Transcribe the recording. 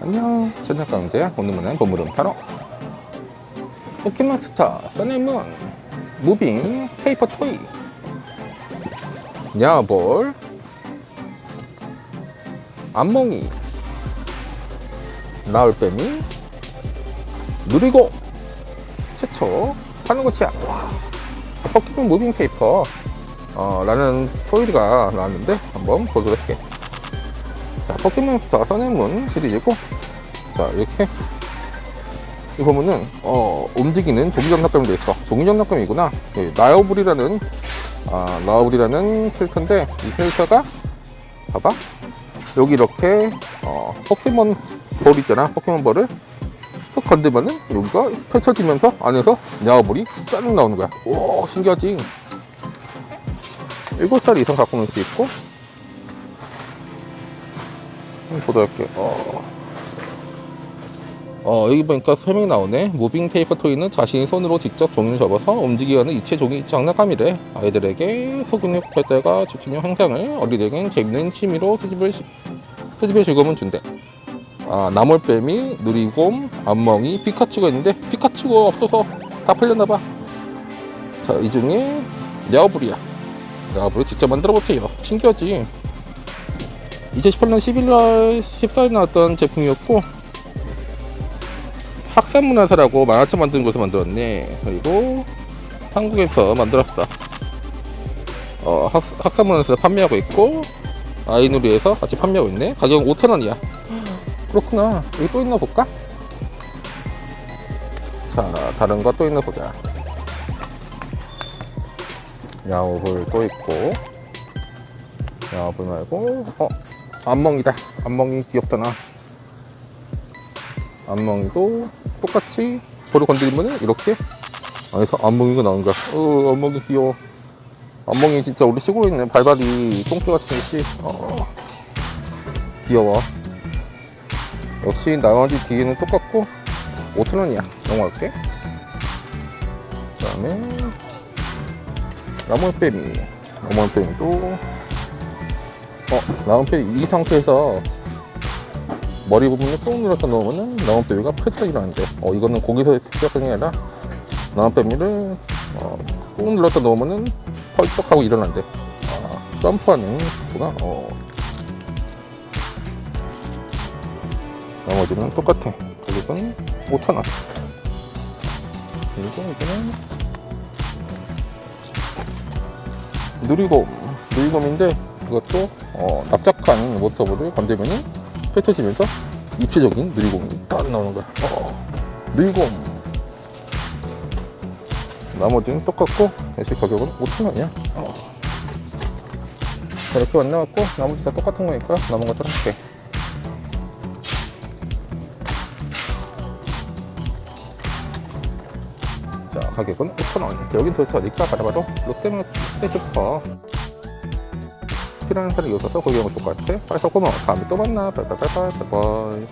안녕. 천장강제 오늘은 보물음 타러 포켓몬스터 써네문 무빙 페이퍼 토이. 야볼. 안몽이. 나올빼미. 누리고. 최초. 와, 포켓몬 무빙 페이퍼. 어, 라는 토이가 나왔는데 한번 보도록 할게. 자, 포켓몬스터 써네문 시리즈고 자 이렇게. 이 보면은 어, 움직이는 종이장난감이 돼 있어. 종이장난감이구나. 예, 나우블이라는 아, 나우블이라는 캐릭터인데 이 캐릭터가 봐봐. 여기 이렇게 어, 포켓몬 볼 있잖아. 포켓몬 볼을 툭 건들면은 여기가 펼쳐지면서 안에서 야우볼이 짠 나오는 거야. 오 신기하지? 7살 이상 갖고 놀 수 있고 보도록 할게요 어. 어, 여기 보니까 설명이 나오네. 무빙 페이퍼 토이는 자신이 손으로 직접 종이를 접어서 움직이게 하는 입체 종이 장난감이래. 아이들에게 소근육 발달과 집중력 향상을, 어린이에겐 재밌는 취미로 수집을, 시- 수집의 즐거움을 준대. 아, 나몰뱀이, 누리곰, 안멍이, 피카츄가 있는데, 피카츄가 없어서 다 팔렸나봐. 자, 이 중에, 야오불이야. 야오불을 직접 만들어 보세요. 신기하지? 2018년 11월 14일 나왔던 제품이었고, 학산문화사라고 만화책 만드는 곳에서 만들었네. 그리고 한국에서 만들었어. 어, 학, 학산문화사에서 판매하고 있고 아이누리에서 같이 판매하고 있네. 가격은 5,000원이야. 그렇구나. 여기 또 있나 볼까? 자, 다른 거 또 있나 보자. 야오볼 또 있고 야오볼 말고 어, 안멍이다. 안멍이 귀엽잖아. 안멍이도 똑같이 볼을 건드리면은 이렇게 안에서 안멍이가 나오는 거야. 어, 안멍이 귀여워. 안멍이 진짜 우리 시골에 있는 발발이 똥개 같이 생겼지. 어, 귀여워. 역시 나머지 뒤에는 똑같고 5,000원이야. 넘어갈게. 그 다음에 나무빼미. 나무빼미도 어, 나무빼미 이 상태에서 머리 부분에 꾹 눌러서 넣으면은 나무빼미가 펄쩍 일어나는데 어 이거는 거기서 시작한 게 아니라 나무빼미를 어, 꾹 눌러서 넣으면은 펄쩍 하고 일어난대. 아 점프하는 구나? 어. 나머지는 똑같아. 가격은 5,000원. 그리고 이거는 누리곰. 누리곰인데 이것도 어, 납작한 모서브를 건들면은 펼쳐지면서 입체적인 누리곰이 딱 나오는 거야. 어, 누리곰. 나머지는 똑같고, 역시 가격은 5,000원이야. 어. 자, 이렇게 만나갖고, 나머지 다 똑같은 거니까 남은 할게. 자, 가격은 5,000원. 여긴 도대체 어딜까? 바로바로 롯데마트 필요한 사람 이 있어서 거기 가면 좋을 것 같아. 빨리 고마워. 다음에 또 만나. 빠이빠이빠이빠이.